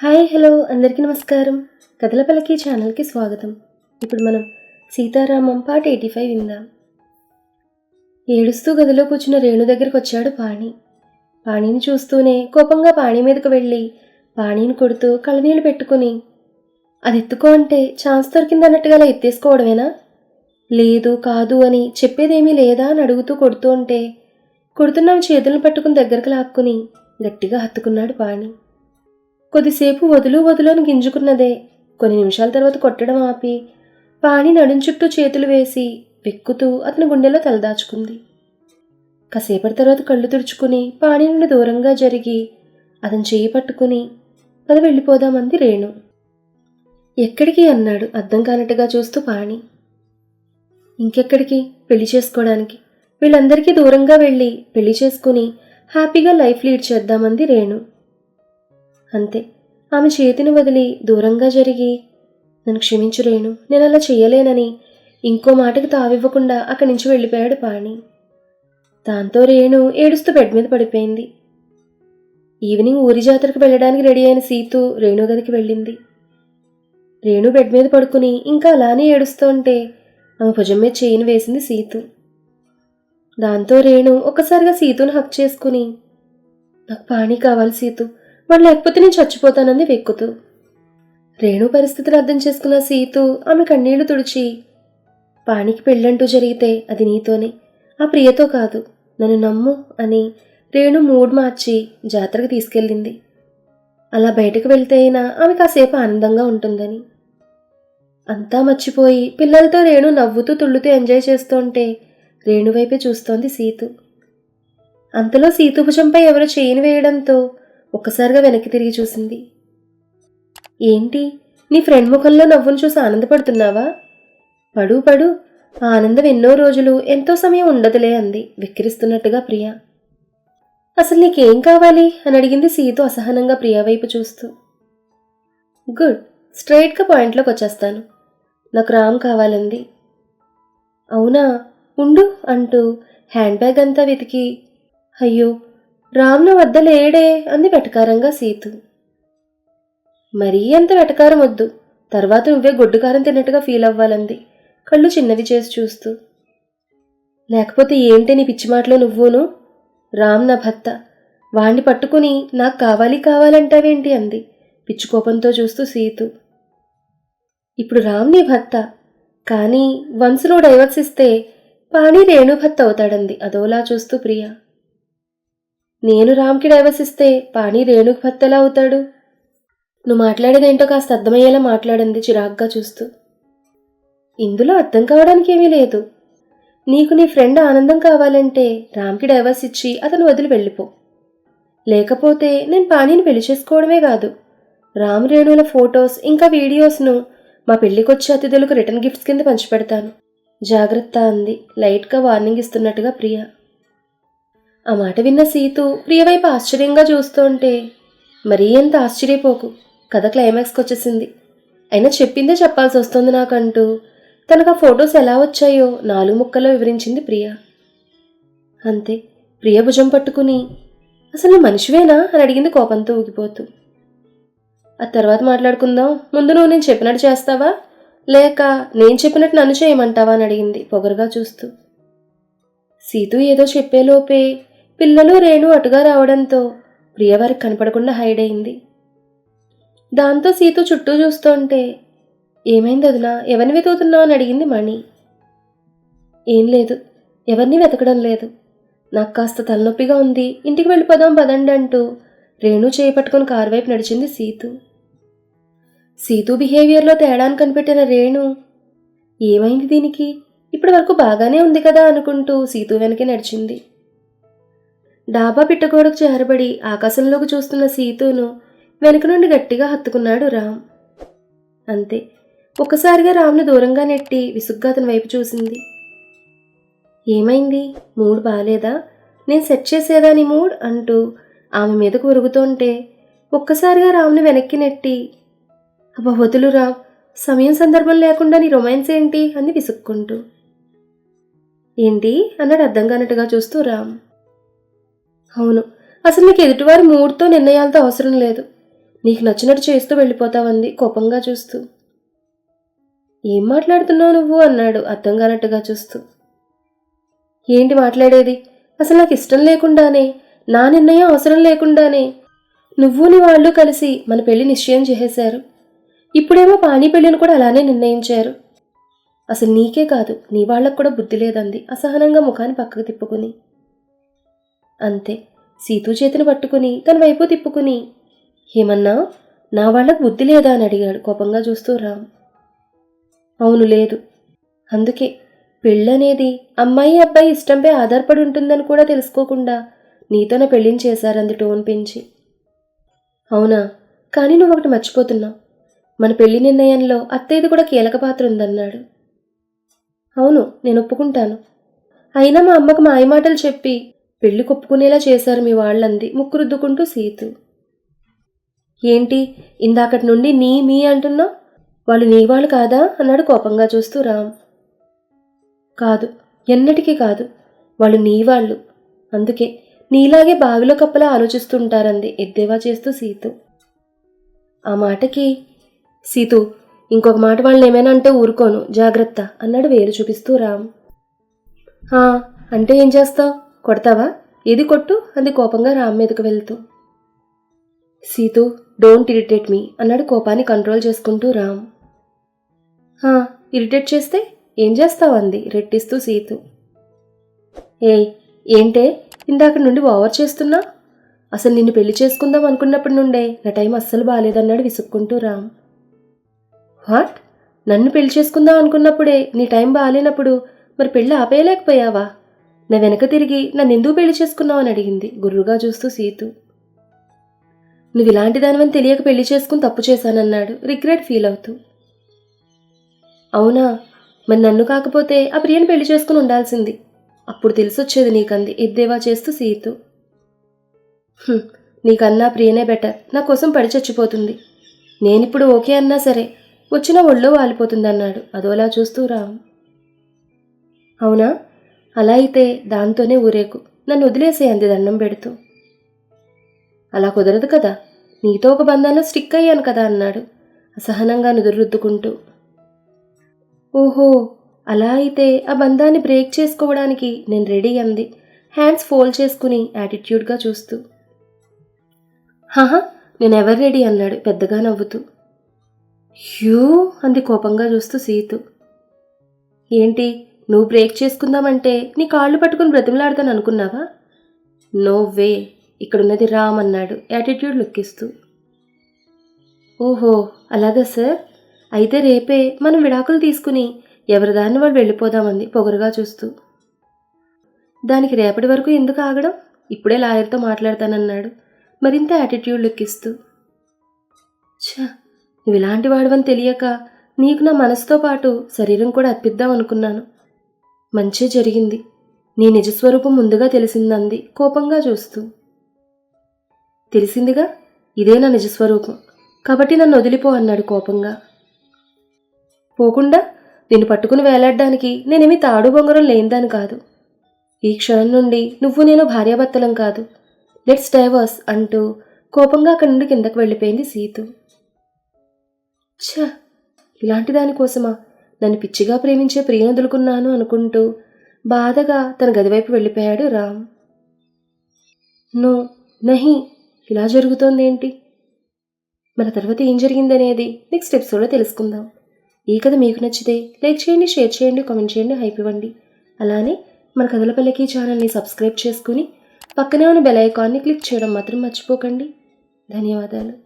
Hi hello అందరికీ నమస్కారం. కథల పలకి ఛానల్కి స్వాగతం. ఇప్పుడు మనం సీతారామం పాట ఎయిటీ ఫైవ్ విందాం. ఏడుస్తూ గదిలో కూర్చున్న రేణు దగ్గరికి వచ్చాడు పాణి. పాణిని చూస్తూనే కోపంగా పాణి మీదకు వెళ్ళి పాణిని కొడుతూ కళ్ళనీళ్ళు పెట్టుకుని అది ఎత్తుకో అంటే ఛాన్స్ దొరికిందన్నట్టుగా అలా ఎత్తేసుకోవడమేనా? లేదు కాదు అని చెప్పేదేమీ లేదా అని అడుగుతూ కొడుతూ ఉంటే కొడుతున్నాం చేతులను పట్టుకుని దగ్గరకు లాక్కుని గట్టిగా హత్తుకున్నాడు పాణి. కొద్దిసేపు వదులు వదులు గింజుకున్నదే. కొన్ని నిమిషాల తర్వాత కొట్టడం ఆపి పాణి నడుం చుట్టూ చేతులు వేసి వెక్కుతూ అతని గుండెలో తలదాచుకుంది. కాసేపటి తర్వాత కళ్ళు తుడుచుకుని పాణి నుండి దూరంగా జరిగి అతను చేయి పట్టుకుని పద వెళ్ళిపోదామంది రేణు. ఎక్కడికి? అన్నాడు అర్థం కానట్టుగా చూస్తూ పాణి. ఇంకెక్కడికి? పెళ్ళి చేసుకోవడానికి. వీళ్ళందరికీ దూరంగా వెళ్ళి పెళ్ళి చేసుకుని హ్యాపీగా లైఫ్ లీడ్ చేద్దామంది రేణు. అంతే. ఆమె చేతిని వదిలి దూరంగా జరిగి నన్ను క్షమించు రేణు నేను అలా చెయ్యలేనని. ఇంకో మాటకి తావివ్వకుండా అక్కడి నుంచి వెళ్ళిపోయాడు పాణి. దాంతో రేణు ఏడుస్తూ బెడ్ మీద పడిపోయింది. ఈవినింగ్ ఊరి జాతరకు వెళ్ళడానికి రెడీ అయిన సీతు రేణు గదికి వెళ్ళింది. రేణు బెడ్ మీద పడుకుని ఇంకా అలానే ఏడుస్తూ ఉంటే ఆమె భుజం మీద చేయిని వేసింది సీతు. దాంతో రేణు ఒక్కసారిగా సీతును హక్ చేసుకుని నాకు పాణి కావాలి సీతు. వాడు లేకపోతే నేను చచ్చిపోతానంది వెక్కుతూ. రేణు పరిస్థితిని అర్థం చేసుకున్న సీతు ఆమె కన్నీళ్ళు తుడిచి పాణికి పెళ్ళంటూ జరిగితే అది నీతోనే ఆ ప్రియతో కాదు నన్ను నమ్ము అని రేణు మూడ్ మార్చి జాతరకు తీసుకెళ్ళింది. అలా బయటకు వెళ్తే అయినా ఆమె కాసేపు ఆనందంగా ఉంటుందని. అంతా మర్చిపోయి పిల్లలతో రేణు నవ్వుతూ తుళ్ళుతూ ఎంజాయ్ చేస్తుంటే రేణువైపే చూస్తోంది సీతు. అంతలో సీతు భుజంపై ఎవరో చేయిని వేయడంతో ఒక్కసారిగా వెనక్కి తిరిగి చూసింది. ఏంటి నీ ఫ్రెండ్ ముఖంలో నవ్వును చూసి ఆనందపడుతున్నావా? పడు పడు ఆ ఆనందం ఎన్నో రోజులు ఎంతో సమయం ఉండదులే అంది విక్కిరిస్తున్నట్టుగా ప్రియా. అసలు నీకేం కావాలి? అని అడిగింది సీతు అసహనంగా ప్రియా వైపు చూస్తూ. గుడ్ స్ట్రైట్గా పాయింట్లోకి వచ్చేస్తాను. నాకు రామ్ కావాలంది. అవునా? ఉండు అంటూ హ్యాండ్ బ్యాగ్ అంతా వెతికి. అయ్యో రామ్ను వద్ద లేడే అంది వెటకారంగా సీతు. మరీ అంత వెటకారం వద్దు. తర్వాత నువ్వే గొడ్డుకారం తిన్నట్టుగా ఫీల్ అవ్వాలంది. కళ్ళు చిన్నవి చేసి చూస్తూ. లేకపోతే ఏంటి నీ పిచ్చి మాటలో నువ్వును? రామ్ నా భర్త. వాణ్ణి పట్టుకుని నాకు కావాలి కావాలంటావేంటి అంది. పిచ్చి కోపంతో చూస్తూ సీతు. ఇప్పుడు రామ్ నీ భర్త. కానీ వన్స్లో డైవర్స్ ఇస్తే పాణి రేణు భర్త అవుతాడంది. అదోలా చూస్తూ ప్రియా. నేను రామ్కి డైవర్స్ ఇస్తే పాణి రేణుకి భర్త ఎలా అవుతాడు? నువ్వు మాట్లాడేదేంటో కాస్త అర్థమయ్యేలా మాట్లాడింది చిరాగ్గా చూస్తూ. ఇందులో అర్థం కావడానికి ఏమీ లేదు. నీకు నీ ఫ్రెండ్ ఆనందం కావాలంటే రామ్కి డైవర్స్ ఇచ్చి అతను వదిలి వెళ్ళిపో. లేకపోతే నేను పాణిని పెళ్ళి చేసుకోవడమే కాదు. రామ్ రేణుల ఫొటోస్ ఇంకా వీడియోస్ను మా పెళ్ళికొచ్చే అతిథులకు రిటర్న్ గిఫ్ట్స్ కింద పంచిపెడతాను. జాగ్రత్త అంది. లైట్గా వార్నింగ్ ఇస్తున్నట్టుగా ప్రియ. ఆ మాట విన్న సీతు ప్రియవైపు ఆశ్చర్యంగా చూస్తుంటే మరీ ఎంత ఆశ్చర్యపోకు. కథ క్లైమాక్స్కి వచ్చేసింది. అయినా చెప్పిందే చెప్పాల్సి వస్తుంది నాకంటూ. తనకు ఆ ఫొటోస్ ఎలా వచ్చాయో నాలుగు ముక్కల్లో వివరించింది ప్రియ. అంతే ప్రియ భుజం పట్టుకుని అసలు మనిషివేనా? అని అడిగింది కోపంతో ఊగిపోతూ. ఆ తర్వాత మాట్లాడుకుందాం. ముందు నువ్వు నేను చెప్పినట్టు చేస్తావా? లేక నేను చెప్పినట్టు నన్ను చేయమంటావా? అని అడిగింది పొగరుగా చూస్తూ. సీతు ఏదో చెప్పేలోపే పిల్లలు రేణు అటుగా రావడంతో ప్రియవారికి కనపడకుండా హైడ్ అయింది దాంతో సీత చుట్టూ చూస్తుంటే ఏమైంది వదినా ఎవరిని వెతుకుతున్నావు అని అడిగింది మణి. ఏం లేదు ఎవరిని వెతకడం లేదు. నాకు కాస్త తలనొప్పిగా ఉంది ఇంటికి వెళ్ళిపోదాం పదండి అంటూ రేణు చేయి పట్టుకొని కారు వైపు నడిచింది సీతు. సీతు బిహేవియర్లో తేడాను కనిపెట్టిన రేణు ఏమైంది దీనికి? ఇప్పటి వరకు బాగానే ఉంది కదా అనుకుంటూ సీతు వెనకే నడిచింది. డాబా పిట్టగోడకు చేరబడి ఆకాశంలోకి చూస్తున్న సీతును వెనుక నుండి గట్టిగా హత్తుకున్నాడు రామ్. అంతే. ఒక్కసారిగా రామ్ను దూరంగా నెట్టి విసుగ్గా అతని వైపు చూసింది. ఏమైంది? మూడ్ బాలేదా? నేను సెట్ చేసేదా నీ మూడ్ అంటూ ఆమె మీదకు ఉరుగుతుంటే ఒక్కసారిగా రామ్ని వెనక్కి నెట్టి అబ్బా వదులు రామ్ సమయం సందర్భం లేకుండా నీ రొమాన్స్ ఏంటి? అని విసుక్కుంటూ. ఏంటి? అన్నాడు అర్థం కానట్టుగా చూస్తూ రామ్. అవును. అసలు నీకు ఎదుటివారి మూడ్తో నిర్ణయాలతో అవసరం లేదు. నీకు నచ్చినట్టు చేస్తూ వెళ్ళిపోతావంది కోపంగా చూస్తూ. ఏం మాట్లాడుతున్నావు నువ్వు? అన్నాడు అర్థం కానట్టుగా చూస్తూ. ఏంటి మాట్లాడేది? అసలు నాకు ఇష్టం లేకుండానే నా నిర్ణయం అవసరం లేకుండానే నువ్వు నీ వాళ్ళు కలిసి మన పెళ్ళి నిశ్చయం చేసేశారు. ఇప్పుడేమో పానీ పెళ్ళిని కూడా అలానే నిర్ణయించారు. అసలు నీకే కాదు నీ వాళ్ళకు కూడా బుద్ధి లేదంది అసహనంగా ముఖాన్ని పక్కకు తిప్పుకుని. అంతే. సీతు చేతిని పట్టుకుని తన వైపు తిప్పుకుని ఏమన్నా? నా వాళ్ళకు బుద్ధి లేదా? అని అడిగాడు కోపంగా చూస్తూ రామ్. అవును లేదు. అందుకే పెళ్ళనేది అమ్మాయి అబ్బాయి ఇష్టంపై ఆధారపడి ఉంటుందని కూడా తెలుసుకోకుండా నీతోనే పెళ్ళిని చేశారంది టోన్ పెంచి. అవునా? కానీ నువ్వు ఒకటి మర్చిపోతున్నావు. మన పెళ్ళి నిర్ణయంలో అత్తయ్యది కూడా కీలక పాత్ర ఉందన్నాడు. అవును నేను ఒప్పుకుంటాను. అయినా మా అమ్మకు మాయమాటలు చెప్పి పెళ్ళి కొప్పుకునేలా చేశారు మీ వాళ్ళంది ముక్కు రుద్దుకుంటూ సీతు. ఏంటి ఇందాకటి నుండి నీ మీ అంటున్నావు వాళ్ళు నీ వాళ్ళు కాదా? అన్నాడు కోపంగా చూస్తూ రామ్. కాదు ఎన్నటికీ కాదు. వాళ్ళు నీ వాళ్ళు. అందుకే నీలాగే బావిలో కప్పలా ఆలోచిస్తుంటారంది ఎద్దేవా చేస్తూ సీతు. ఆ మాటకి సీతు ఇంకొక మాట వాళ్ళని ఏమైనా అంటే ఊరుకోను జాగ్రత్త అన్నాడు వేలు చూపిస్తూ రామ్. అంటే ఏం చేస్తావు? కొడతావా? ఏది కొట్టు అంది కోపంగా రామ్ మీదకు వెళ్తూ. సీతు డోంట్ ఇరిటేట్ మీ అన్నాడు కోపాన్ని కంట్రోల్ చేసుకుంటూ రామ్. ఇరిటేట్ చేస్తే ఏం చేస్తావు అంది రెట్టిస్తూ సీతు. ఏయ్ ఏంటే? ఇందాక నుండి ఓవర్ చేస్తున్నా? అసలు నిన్ను పెళ్ళి చేసుకుందాం అనుకున్నప్పటి నుండే నా టైం అస్సలు బాగాలేదన్నాడు విసుక్కుంటూ రామ్. వాట్? నన్ను పెళ్ళి చేసుకుందాం అనుకున్నప్పుడే నీ టైం బాగాలేనప్పుడు మరి పెళ్ళి ఆపేయలేకపోయావా? నా వెనక తిరిగి నన్ను ఎందుకు పెళ్ళి చేసుకున్నావు అని అడిగింది గుర్రుగా చూస్తూ సీతు. నువ్వు ఇలాంటి దానివని తెలియక పెళ్ళి చేసుకుని తప్పు చేశానన్నాడు రిగ్రెట్ ఫీల్ అవుతూ. అవునా? మరి నన్ను కాకపోతే ఆ ప్రియని పెళ్ళి చేసుకుని ఉండాల్సింది. అప్పుడు తెలిసొచ్చేది నీకంది ఎద్దేవా చేస్తూ సీతు. నీకన్నా ప్రియనే బెటర్. నా కోసం పడి చచ్చిపోతుంది. నేనిప్పుడు ఓకే అన్నా సరే వచ్చిన ఒళ్ళో వాలిపోతుంది అన్నాడు అదోలా చూస్తూ రామ్. అవునా? అలా అయితే దాంతోనే ఊరేకు. నన్ను వదిలేసే అంది దండం పెడుతూ. అలా కుదరదు కదా. నీతో ఒక బంధంలో స్టిక్ అయ్యాను కదా అన్నాడు అసహనంగా నుదురుద్దుకుంటూ ఓహో అలా అయితే ఆ బంధాన్ని బ్రేక్ చేసుకోవడానికి నేను రెడీ అంది. హ్యాండ్స్ ఫోల్డ్ చేసుకుని యాటిట్యూడ్గా చూస్తూ. హాహా నేను ఎవరు రెడీ అన్నాడు పెద్దగా నవ్వుతూ. హ్యూ అంది కోపంగా చూస్తూ సీతు. ఏంటి నువ్వు బ్రేక్ చేసుకుందామంటే నీ కాళ్ళు పట్టుకుని బ్రతిమలాడతాను అనుకున్నావా? నో వే ఇక్కడున్నది రామ్ అన్నాడు యాటిట్యూడ్ లుక్కిస్తూ. ఓహో అలాగా సార్? అయితే రేపే మనం విడాకులు తీసుకుని ఎవరిదాన్ని వాళ్ళు వెళ్ళిపోదామంది పొగరుగా చూస్తూ. దానికి రేపటి వరకు ఎందుకు ఆగడం? ఇప్పుడే లాయర్తో మాట్లాడతానన్నాడు మరింత యాటిట్యూడ్ లుక్కిస్తూ. ఛ నువ్వు ఇలాంటి వాడవని తెలియక నీకు నా మనసుతో పాటు శరీరం కూడా అర్పిద్దాం అనుకున్నాను. మంచే జరిగింది. నీ నిజస్వరూపం ముందుగా తెలిసిందంది. కోపంగా చూస్తూ. తెలిసిందిగా? ఇదే నా నిజస్వరూపం. కాబట్టి నన్ను వదిలిపో అన్నాడు కోపంగా. పోకుండా నిన్ను పట్టుకుని వేలాడడానికి నేనేమి తాడు బొంగరం లేనిదాని కాదు. ఈ క్షణం నుండి నువ్వు నేను భార్యాభర్తలం కాదు. లెట్స్ డైవర్స్ అంటూ కోపంగా అక్కడి నుండి కిందకు వెళ్ళిపోయింది సీతు. ఛ! ఇలాంటి దానికోసమా? నన్ను పిచ్చిగా ప్రేమించే ప్రియనదులుకున్నాను అనుకుంటూ బాధగా తన గదివైపు వెళ్ళిపోయాడు రామ్. నో నహి ఇలా జరుగుతోందేంటి? మన తర్వాత ఏం జరిగిందనేది నెక్స్ట్ ఎపిసోడ్లో తెలుసుకుందాం. ఈ కథ మీకు నచ్చితే లైక్ చేయండి షేర్ చేయండి కామెంట్ చేయండి హైప్ ఇవ్వండి. అలానే మన కథలపల్లకి ఛానల్ని సబ్స్క్రైబ్ చేసుకుని పక్కనే ఉన్న బెల్ ఐకాన్ని క్లిక్ చేయడం మాత్రం మర్చిపోకండి. ధన్యవాదాలు.